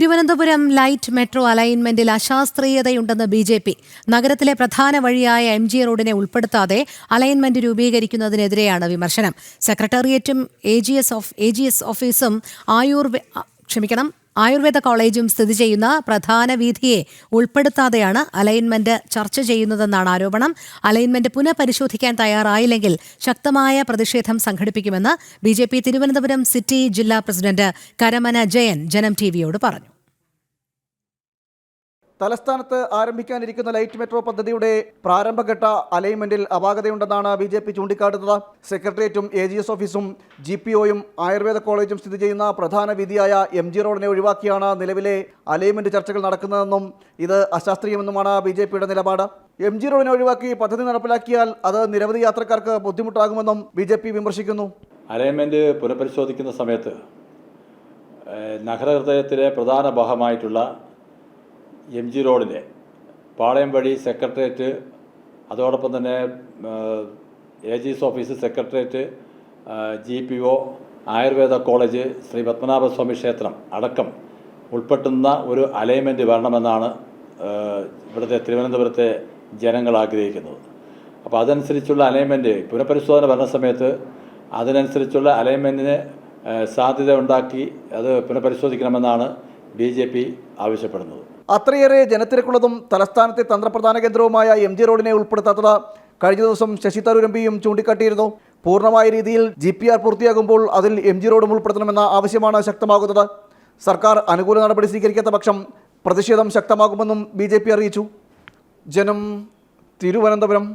Thiruvananthapuram light metro അലൈൻമെന്റിൽ അശാസ്ത്രീയതയുണ്ടെന്ന് B J P. നഗരത്തിലെ പ്രധാന വഴിയായ എം ജി റോഡിനെ ഉൾപ്പെടുത്താതെ അലൈൻമെന്റ് രൂപീകരിക്കുന്നതിനെതിരെയാണ് വിമർശനം. സെക്രട്ടേറിയറ്റും എ ജി എസ് ഓഫീസും ആയുർവേ ക്ഷമിക്കണം ആയുർവേദ കോളേജും സ്ഥിതി ചെയ്യുന്ന പ്രധാന വീഥിയെ ഉൾപ്പെടുത്താതെയാണ് അലൈൻമെന്റ് ചർച്ച ചെയ്യുന്നതെന്നാണ് ആരോപണം. അലൈൻമെന്റ് പുനഃപരിശോധിക്കാൻ തയ്യാറായില്ലെങ്കിൽ ശക്തമായ പ്രതിഷേധം സംഘടിപ്പിക്കുമെന്ന് ബി തിരുവനന്തപുരം സിറ്റി ജില്ലാ പ്രസിഡന്റ് കരമന ജയൻ ജനം ടി വിയോട് പറഞ്ഞു. തലസ്ഥാനത്ത് ആരംഭിക്കാനിരിക്കുന്ന ലൈറ്റ് മെട്രോ പദ്ധതിയുടെ പ്രാരംഭഘട്ട അലൈൻമെന്റിൽ അപാകതയുണ്ടെന്നാണ് ബി ജെ പി ചൂണ്ടിക്കാട്ടുന്നത്. സെക്രട്ടേറിയറ്റും എ ജി എസ് ഓഫീസും ജി പി ഒയും ആയുർവേദ കോളേജും സ്ഥിതി ചെയ്യുന്ന പ്രധാന വീതിയായ എം ജി റോഡിനെ ഒഴിവാക്കിയാണ് നിലവിലെ അലൈൻമെന്റ് ചർച്ചകൾ നടക്കുന്നതെന്നും ഇത് അശാസ്ത്രീയമെന്നുമാണ് ബി ജെ പിയുടെ നിലപാട്. എം ജി റോഡിനെ ഒഴിവാക്കി പദ്ധതി നടപ്പിലാക്കിയാൽ അത് നിരവധി യാത്രക്കാർക്ക് ബുദ്ധിമുട്ടാകുമെന്നും ബി ജെ പി വിമർശിക്കുന്നു. അലൈൻമെന്റ് പുനഃപരിശോധിക്കുന്ന സമയത്ത് നഗരഹൃദയത്തിലെ പ്രധാന ഭാഗമായിട്ടുള്ള എം ജി റോഡിലെ പാളയം വഴി സെക്രട്ടേറിയറ്റ് അതോടൊപ്പം തന്നെ A G S office secretariat G P O Ayurveda college Sree Padmanabhaswamy ക്ഷേത്രം അടക്കം ഉൾപ്പെട്ടുന്ന ഒരു അലൈൻമെന്റ് വരണമെന്നാണ് ഇവിടുത്തെ തിരുവനന്തപുരത്തെ ജനങ്ങൾ ആഗ്രഹിക്കുന്നത്. അപ്പോൾ അതനുസരിച്ചുള്ള അലൈൻമെന്റ് പുനഃപരിശോധന വരുന്ന സമയത്ത് അതിനനുസരിച്ചുള്ള അലൈൻമെന്റിന് സാധ്യത ഉണ്ടാക്കി അത് പുനഃപരിശോധിക്കണമെന്നാണ് ബി ജെ പി ആവശ്യപ്പെടുന്നത്. അത്രയേറെ ജനത്തിരക്കുള്ളതും തലസ്ഥാനത്തെ തന്ത്രപ്രധാന കേന്ദ്രവുമായ എം ജി റോഡിനെ ഉൾപ്പെടുത്താത്തത് കഴിഞ്ഞ ദിവസം ശശി തരൂർ എം പിയും ചൂണ്ടിക്കാട്ടിയിരുന്നു. പൂർണമായ രീതിയിൽ ജി പി ആർ പൂർത്തിയാകുമ്പോൾ അതിൽ എം ജി റോഡും ഉൾപ്പെടുത്തണമെന്ന ആവശ്യമാണ് ശക്തമാകുന്നത്. സർക്കാർ അനുകൂല നടപടി സ്വീകരിക്കാത്ത പക്ഷം പ്രതിഷേധം ശക്തമാകുമെന്നും ബി ജെ പി അറിയിച്ചു. ജനം തിരുവനന്തപുരം.